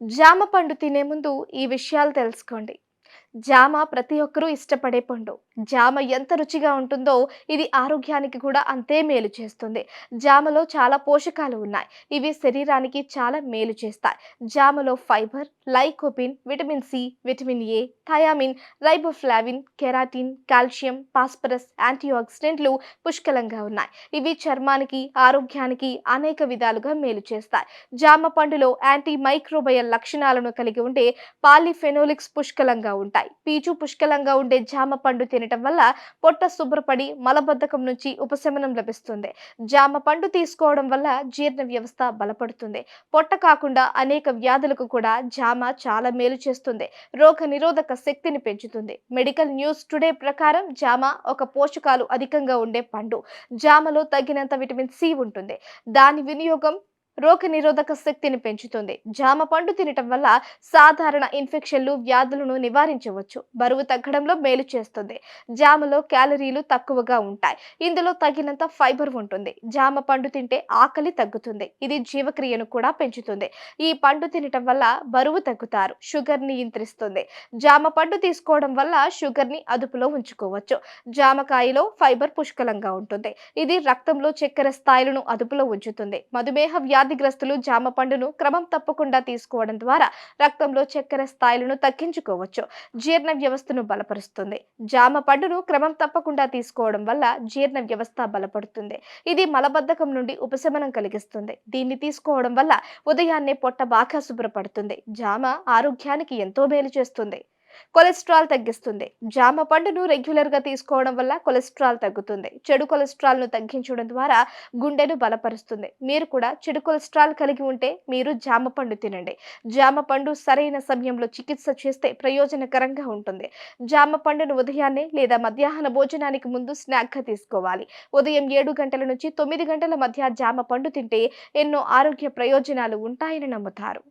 జామ పండు తినే ముందు ఈ విషయాలు తెలుసుకోండి. జామ ప్రతి ఒక్కరూ ఇష్టపడే పండు. జామ ఎంత రుచిగా ఉంటుందో ఇది ఆరోగ్యానికి కూడా అంతే మేలు చేస్తుంది. జామలో చాలా పోషకాలు ఉన్నాయి. ఇవి శరీరానికి చాలా మేలు చేస్తాయి. జామలో fibre lycopene vitamin C vitamin A thiamine riboflavin keratin calcium phosphorus యాంటీఆక్సిడెంట్లు పుష్కలంగా ఉన్నాయి. ఇవి చర్మానికి ఆరోగ్యానికి అనేక విధాలుగా మేలు చేస్తాయి. జామ పండులో యాంటీ మైక్రోబయల్ లక్షణాలను కలిగి ఉండే పాలిఫెనోలిక్స్ పుష్కలంగా ఉంటాయి. పీచు పుష్కలంగా ఉండే జామ పండు తినటం వల్ల పొట్ట శుభ్రపడి మలబద్ధకం నుంచి ఉపశమనం లభిస్తుంది. జామ పండు తీసుకోవడం వల్ల జీర్ణ వ్యవస్థ బలపడుతుంది. పొట్ట కాకుండా అనేక వ్యాధులకు కూడా జామ చాలా మేలు చేస్తుంది. రోగ నిరోధక శక్తిని పెంచుతుంది. మెడికల్ న్యూస్ టుడే ప్రకారం జామ ఒక పోషకాలు అధికంగా ఉండే పండు. జామలో తగినంత విటమిన్ సి ఉంటుంది. దాని వినియోగం రోగ నిరోధక శక్తిని పెంచుతుంది. జామ పండు తినటం వల్ల సాధారణ ఇన్ఫెక్షన్లు వ్యాధులను నివారించవచ్చు. బరువు తగ్గడంలో మేలు చేస్తుంది. జామలో క్యాలరీలు తక్కువగా ఉంటాయి. ఇందులో తగినంత ఫైబర్ ఉంటుంది. జామ పండు తింటే ఆకలి తగ్గుతుంది. ఇది జీవక్రియను కూడా పెంచుతుంది. ఈ పండు తినటం వల్ల బరువు తగ్గుతారు. షుగర్ నియంత్రిస్తుంది. జామ పండు తీసుకోవడం వల్ల షుగర్ని అదుపులో ఉంచుకోవచ్చు. జామకాయలో ఫైబర్ పుష్కలంగా ఉంటుంది. ఇది రక్తంలో చక్కెర స్థాయిలను అదుపులో ఉంచుతుంది. మధుమేహ వ్యాధి వ్యాధిగ్రస్తులు జామ పండును క్రమం తప్పకుండా తీసుకోవడం ద్వారా రక్తంలో చక్కెర స్థాయిలను తగ్గించుకోవచ్చు. జీర్ణ వ్యవస్థను బలపరుస్తుంది. జామ పండును క్రమం తప్పకుండా తీసుకోవడం వల్ల జీర్ణ వ్యవస్థ బలపడుతుంది. ఇది మలబద్ధకం నుండి ఉపశమనం కలిగిస్తుంది. దీన్ని తీసుకోవడం వల్ల ఉదయాన్నే పొట్ట బాగా శుభ్రపడుతుంది. జామ ఆరోగ్యానికి ఎంతో మేలు చేస్తుంది. కొలెస్ట్రాల్ తగ్గిస్తుంది. జామ పండును రెగ్యులర్గా తీసుకోవడం వల్ల కొలెస్ట్రాల్ తగ్గుతుంది. చెడు కొలెస్ట్రాల్ను తగ్గించడం ద్వారా గుండెను బలపరుస్తుంది. మీరు కూడా చెడు కొలెస్ట్రాల్ కలిగి ఉంటే మీరు జామ పండు తినండి. జామ పండు సరైన సమయంలో చికిత్స చేస్తే ప్రయోజనకరంగా ఉంటుంది. జామ పండును ఉదయాన్నే లేదా మధ్యాహ్న భోజనానికి ముందు స్నాక్గా తీసుకోవాలి. ఉదయం ఏడు గంటల నుంచి తొమ్మిది గంటల మధ్య జామ పండు తింటే ఎన్నో ఆరోగ్య ప్రయోజనాలు ఉంటాయని నమ్ముతారు.